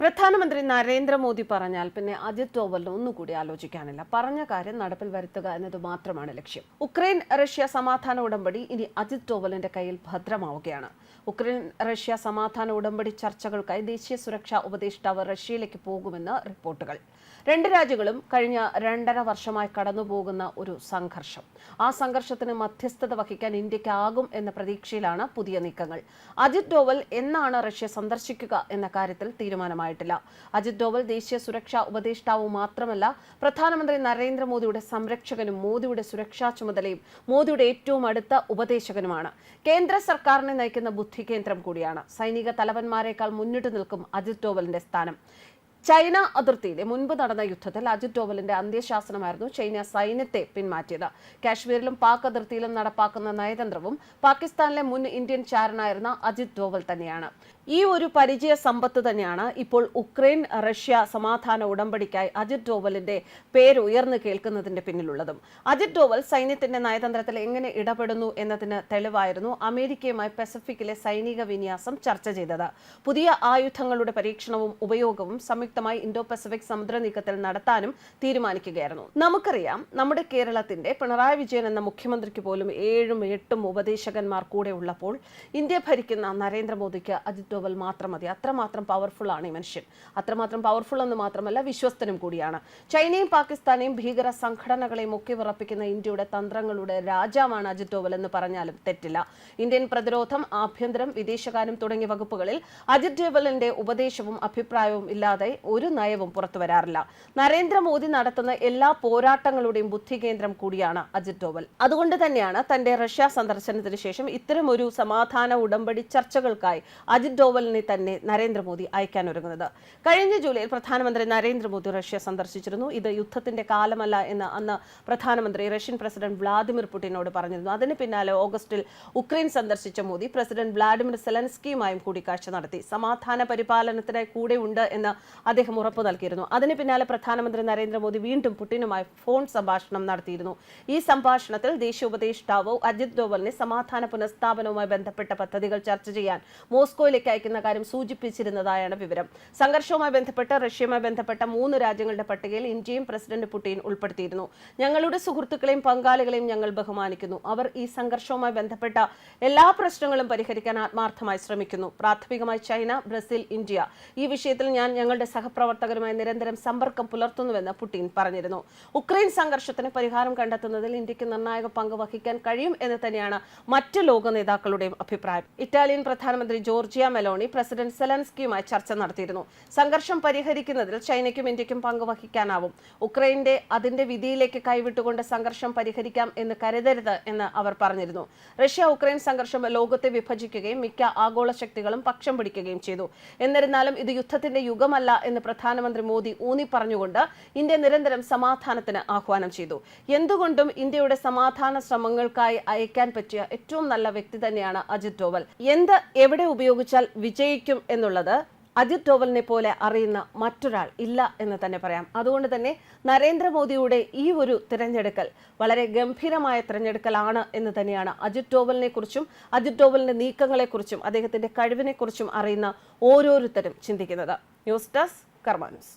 പ്രധാനമന്ത്രി നരേന്ദ്രമോദി പറഞ്ഞാൽ പിന്നെ അജിത് ഡോവലിന് ഒന്നുകൂടി ആലോചിക്കാനില്ല. പറഞ്ഞ കാര്യം നടപ്പിൽ വരുത്തുക എന്നത് മാത്രമാണ് ലക്ഷ്യം. ഉക്രൈൻ റഷ്യ സമാധാന ഉടമ്പടി ഇനി അജിത് ഡോവലിന്റെ കയ്യിൽ ഭദ്രമാവുകയാണ്. ഉക്രൈൻ റഷ്യ സമാധാന ഉടമ്പടി ചർച്ചകൾക്കായി ദേശീയ സുരക്ഷാ ഉപദേഷ്ടാവ് റഷ്യയിലേക്ക് പോകുമെന്ന് റിപ്പോർട്ടുകൾ. രണ്ട് രാജ്യങ്ങളും കഴിഞ്ഞ രണ്ടര വർഷമായി കടന്നുപോകുന്ന ഒരു സംഘർഷം. ആ സംഘർഷത്തിന് മധ്യസ്ഥത വഹിക്കാൻ ഇന്ത്യക്കാകും എന്ന പ്രതീക്ഷയിലാണ് പുതിയ നീക്കങ്ങൾ. അജിത് ഡോവൽ എന്നാണ് റഷ്യ സന്ദർശിക്കുക എന്ന കാര്യത്തിൽ തീരുമാനമായിട്ടില്ല അജിത് ഡോവൽ ദേശീയ സുരക്ഷാ ഉപദേഷ്ടാവ് മാത്രമല്ല പ്രധാനമന്ത്രി നരേന്ദ്രമോദിയുടെ സംരക്ഷകനും മോദിയുടെ സുരക്ഷാ ചുമതലയും മോദിയുടെ ഏറ്റവും അടുത്ത ഉപദേശകനുമാണ്. കേന്ദ്ര സർക്കാരിനെ നയിക്കുന്ന ബുദ്ധി കേന്ദ്രം കൂടിയാണ്. സൈനിക തലവന്മാരെക്കാൾ മുന്നിട്ട് നിൽക്കും അജിത് ഡോവലിന്റെ സ്ഥാനം. ചൈന അതിർത്തിയിലെ മുൻപ് നടന്ന യുദ്ധത്തിൽ അജിത് ഡോവലിന്റെ അന്ത്യശാസനമായിരുന്നു ചൈന സൈന്യത്തെ പിന്മാറ്റിയത്. കാശ്മീരിലും പാക് അതിർത്തിയിലും നടപ്പാക്കുന്ന നയതന്ത്രവും പാകിസ്ഥാനിലെ മുൻ ഇന്ത്യൻ ചാരനായിരുന്ന അജിത് ഡോവൽ തന്നെയാണ്. ഈ ഒരു പരിചയ സമ്പത്ത് തന്നെയാണ് ഇപ്പോൾ ഉക്രൈൻ റഷ്യ സമാധാന ഉടമ്പടിക്കായി അജിത് ഡോവലിന്റെ പേര് ഉയർന്നു കേൾക്കുന്നതിന്റെ പിന്നിലുള്ളതും. അജിത് ഡോവൽ സൈന്യത്തിന്റെ നയതന്ത്രത്തിൽ എങ്ങനെ ഇടപെടുന്നു എന്നതിന് തെളിവായിരുന്നു അമേരിക്കയുമായി പസഫിക്കിലെ സൈനിക വിന്യാസം ചർച്ച ചെയ്തത്. പുതിയ ആയുധങ്ങളുടെ പരീക്ഷണവും ഉപയോഗവും സംയുക്തമായി ഇൻഡോ പസഫിക് സമുദ്ര നീക്കത്തിൽ നടത്താനും തീരുമാനിക്കുകയായിരുന്നു. നമുക്കറിയാം നമ്മുടെ കേരളത്തിന്റെ പിണറായി വിജയൻ എന്ന മുഖ്യമന്ത്രിക്ക് പോലും ഏഴും എട്ടും ഉപദേശകന്മാർ കൂടെ ഉള്ളപ്പോൾ ഇന്ത്യ ഭരിക്കുന്ന നരേന്ദ്രമോദിക്ക് അജിത് ഡോവൽ മാത്രം മതി. അത്രമാത്രം പവർഫുൾ ആണ് ഈ മനുഷ്യൻ. അത്രമാത്രം പവർഫുൾ എന്ന് മാത്രമല്ല വിശ്വസ്തനും കൂടിയാണ്. ചൈനയും പാകിസ്ഥാനെയും ഭീകര സംഘടനകളെയും ഒക്കെ വിറപ്പിക്കുന്ന ഇന്ത്യയുടെ തന്ത്രങ്ങളുടെ രാജാവാണ് അജിത് ഡോവൽ എന്ന് പറഞ്ഞാലും തെറ്റില്ല. ഇന്ത്യൻ പ്രതിരോധം ആഭ്യന്തരം വിദേശകാര്യം തുടങ്ങിയ വകുപ്പുകളിൽ അജിത് ഡോവലിന്റെ ഉപദേശവും അഭിപ്രായവും ഇല്ലാതെ ഒരു നയവും പുറത്തു വരാറില്ല. നരേന്ദ്രമോദി നടത്തുന്ന എല്ലാ പോരാട്ടങ്ങളുടെയും ബുദ്ധി കേന്ദ്രം കൂടിയാണ് അജിത് ഡോവൽ. അതുകൊണ്ട് തന്നെയാണ് തന്റെ റഷ്യ സന്ദർശനത്തിന് ശേഷം ഇത്തരമൊരു സമാധാന ഉടമ്പടി ചർച്ചകൾക്കായി അജിത് ഡോവലിനെ തന്നെ നരേന്ദ്രമോദി അയക്കാനൊരുങ്ങുന്നത്. കഴിഞ്ഞ ജൂലൈയിൽ പ്രധാനമന്ത്രി നരേന്ദ്രമോദി റഷ്യ സന്ദർശിച്ചിരുന്നു. ഇത് യുദ്ധത്തിന്റെ കാലമല്ല എന്ന് അന്ന് പ്രധാനമന്ത്രി റഷ്യൻ പ്രസിഡന്റ് വ്ളാദിമിർ പുടിനോട് പറഞ്ഞിരുന്നു. അതിന് പിന്നാലെ ഓഗസ്റ്റിൽ ഉക്രൈൻ സന്ദർശിച്ച മോദി പ്രസിഡന്റ് വ്ളാഡിമിർ സെലൻസ്കിയുമായും കൂടിക്കാഴ്ച നടത്തി. സമാധാന പരിപാലനത്തിനായി കൂടെ ഉണ്ട് എന്ന് അദ്ദേഹം ഉറപ്പു നൽകിയിരുന്നു. അതിന് പിന്നാലെ പ്രധാനമന്ത്രി നരേന്ദ്രമോദി വീണ്ടും പുടിനുമായി ഫോൺ സംഭാഷണം നടത്തിയിരുന്നു. ഈ സംഭാഷണത്തിൽ ദേശീയ ഉപദേഷ്ടാവ് അജിത് ഡോവലിനെ സമാധാന പുനഃസ്ഥാപനവുമായി ബന്ധപ്പെട്ട പദ്ധതികൾ ചർച്ച ചെയ്യാൻ മോസ്കോയിലേക്ക് അയക്കുന്ന കാര്യം സൂചിപ്പിച്ചിരുന്നതായാണ് വിവരം. സംഘർഷവുമായി ബന്ധപ്പെട്ട് റഷ്യയുമായി ബന്ധപ്പെട്ട മൂന്ന് രാജ്യങ്ങളുടെ പട്ടികയിൽ ഇന്ത്യയും പ്രസിഡന്റ് പുടിൻ ഉൾപ്പെടുത്തിയിരുന്നു. ഞങ്ങളുടെ സുഹൃത്തുക്കളെയും പങ്കാളികളെയും ഞങ്ങൾ ബഹുമാനിക്കുന്നു. അവർ ഈ സംഘർഷവുമായി ബന്ധപ്പെട്ട എല്ലാ പ്രശ്നങ്ങളും പരിഹരിക്കാൻ ആത്മാർത്ഥമായി ശ്രമിക്കുന്നു. പ്രാഥമികമായി ചൈന ബ്രസീൽ ഇന്ത്യ. ഈ വിഷയത്തിൽ ഞാൻ ഞങ്ങളുടെ സഹപ്രവർത്തകരുമായി നിരന്തരം സമ്പർക്കം പുലർത്തുന്നുവെന്ന് പുടിൻ പറഞ്ഞിരുന്നു. ഉക്രൈൻ സംഘർഷത്തിന് പരിഹാരം കണ്ടെത്തുന്നതിൽ ഇന്ത്യയ്ക്ക് നിർണായക പങ്ക് വഹിക്കാൻ കഴിയും എന്ന് തന്നെയാണ് മറ്റ് ലോക നേതാക്കളുടെയും അഭിപ്രായം. ഇറ്റാലിയൻ പ്രധാനമന്ത്രി ജോർജിയ മെലോണി പ്രസിഡന്റ് സെലൻസ്കിയുമായി ചർച്ച നടത്തിയിരുന്നു. സംഘർഷം പരിഹരിക്കുന്നതിൽ ചൈനയ്ക്കും ഇന്ത്യക്കും പങ്കുവഹിക്കാനാവും. ഉക്രൈന്റെ അതിന്റെ വിധിയിലേക്ക് കൈവിട്ടുകൊണ്ട് സംഘർഷം പരിഹരിക്കാം എന്ന് കരുതരുത് എന്ന് അവർ പറഞ്ഞിരുന്നു. റഷ്യ ഉക്രൈൻ സംഘർഷം ലോകത്തെ വിഭജിക്കുകയും മിക്ക ആഗോള ശക്തികളും പക്ഷം പിടിക്കുകയും ചെയ്തു. എന്നിരുന്നാലും ഇത് യുദ്ധത്തിന്റെ യുഗമല്ല എന്ന് പ്രധാനമന്ത്രി മോദി ഊന്നി പറഞ്ഞുകൊണ്ട് ഇന്ത്യ നിരന്തരം സമാധാനത്തിന് ആഹ്വാനം ചെയ്തു. എന്തുകൊണ്ടും ഇന്ത്യയുടെ സമാധാന ശ്രമങ്ങൾക്കായി അയക്കാൻ പറ്റിയ ഏറ്റവും നല്ല വ്യക്തി തന്നെയാണ് അജിത് ഡോവൽ. എന്ത് എവിടെ ഉപയോഗിച്ചാൽ വിജയിക്കും എന്നുള്ളത് അജിത് ഡോവലിനെ പോലെ അറിയുന്ന മറ്റൊരാൾ ഇല്ല എന്ന് തന്നെ പറയാം. അതുകൊണ്ട് തന്നെ നരേന്ദ്രമോദിയുടെ ഈ ഒരു തിരഞ്ഞെടുക്കൽ വളരെ ഗംഭീരമായ തിരഞ്ഞെടുക്കലാണ് എന്ന് തന്നെയാണ് അജിത് ഡോവലിനെ കുറിച്ചും അജിത് ഡോവലിന്റെ നീക്കങ്ങളെക്കുറിച്ചും അദ്ദേഹത്തിന്റെ കഴിവിനെക്കുറിച്ചും അറിയുന്ന ഓരോരുത്തരും ചിന്തിക്കുന്നത്. News desk Karma news.